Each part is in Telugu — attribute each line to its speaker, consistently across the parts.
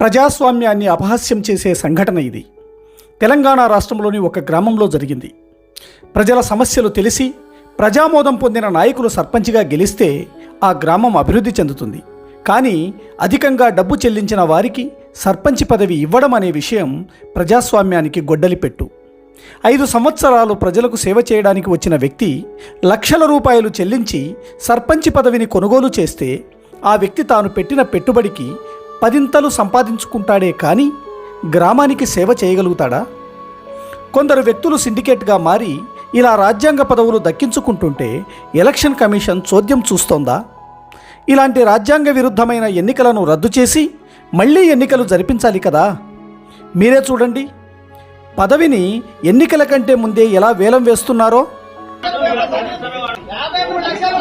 Speaker 1: ప్రజాస్వామ్యాన్ని అపహాస్యం చేసే సంఘటన ఇది. తెలంగాణ రాష్ట్రంలోని ఒక గ్రామంలో జరిగింది. ప్రజల సమస్యలు తెలిసి ప్రజామోదం పొందిన నాయకులు సర్పంచ్గా గెలిస్తే ఆ గ్రామం అభివృద్ధి చెందుతుంది. కానీ అధికంగా డబ్బు చెల్లించిన వారికి సర్పంచ్ పదవి ఇవ్వడం అనే విషయం ప్రజాస్వామ్యానికి గొడ్డలిపెట్టు ఐదు సంవత్సరాలు ప్రజలకు సేవ చేయడానికి వచ్చిన వ్యక్తి లక్షల రూపాయలు చెల్లించి సర్పంచ్ పదవిని కొనుగోలు చేస్తే ఆ వ్యక్తి తాను పెట్టిన పెట్టుబడికి పదింతలు సంపాదించుకుంటాడే కానీ గ్రామానికి సేవ చేయగలుగుతాడా? కొందరు వ్యక్తులు సిండికేట్గా మారి ఇలా రాజ్యాంగ పదవులు దక్కించుకుంటుంటే ఎలక్షన్ కమిషన్ చోద్యం చూస్తోందా? ఇలాంటి రాజ్యాంగ విరుద్ధమైన ఎన్నికలను రద్దు చేసి మళ్ళీ ఎన్నికలు జరిపించాలి కదా? మీరే చూడండి. పదవిని ఎన్నికల కంటే ముందే ఎలా వేలం వేస్తున్నారో?
Speaker 2: యాభై మూడు లక్షలు.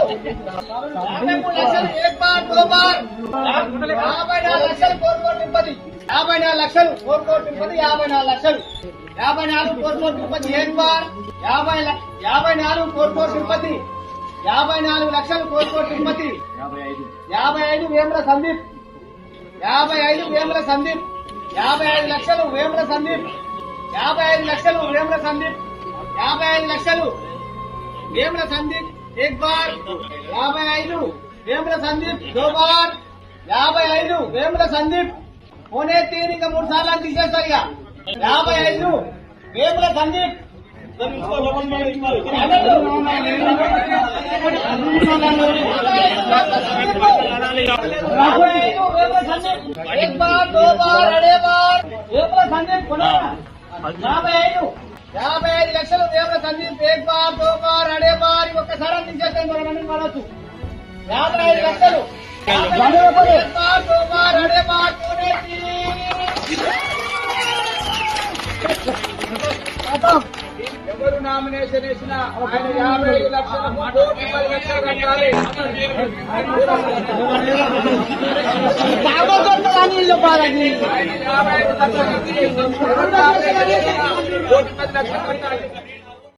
Speaker 2: యాభై మూడు లక్షలు ఏక్ బార్ దో బార్ యాభై నాలుగు లక్షలు కోటి కోటి తిరుపతి యాభై నాలుగు లక్షలు కోటి కోటి తిరుపతి యాభై నాలుగు లక్షలు యాభై నాలుగు కోటి కోటి తిరుపతి ఏక్ బార్ యాభై ల- యాభై నాలుగు కోటి కోటి తిరుపతి యాభై నాలుగు లక్షలు కోటి కోటి తిరుపతి యాభై ఐదు వేముల సందీప్ యాభై ఐదు వేముల సందీప్ యాభై ఐదు లక్షలు వేముల సందీప్ యాభై ఐదు లక్షలు వేముల సందీప్ యాభై ఐదు లక్షలు వేముల సందీప్ एक बार యాభై ఐదు వేముల సందీప్ దో బార్ యాభై ఐదు వేముల సందీప్ పోనే తీరు ఇంకా మూడు సార్లు అని తీసేస్తారు ఇక యాభై ఐదు వేముల సందీప్ యాభై ఐదు వేముల సందీప్ एक बार दो बार अड़े बार వేముల సందీప్ కొనా యాభై ఐదు యాభై ఐదు లక్షలు వేముల సందీప్ ఏక్ బార్ దో బార్ అడే బార్ ఇవి ఒక్కసారి అందించేస్తే మనం అన్ని పడవచ్చు యాభై ఐదు లక్షలు ఏక్ బార్ దో బార్ అడే బార్ పూణే ఎవరు నామినేషన్ వేసినా ఆయన యాభై ఐదు లక్షలు కోటి పది లక్షలు కట్టాలి యాభై ఐదు లక్షలు కోటి పది లక్షలు కట్టాలి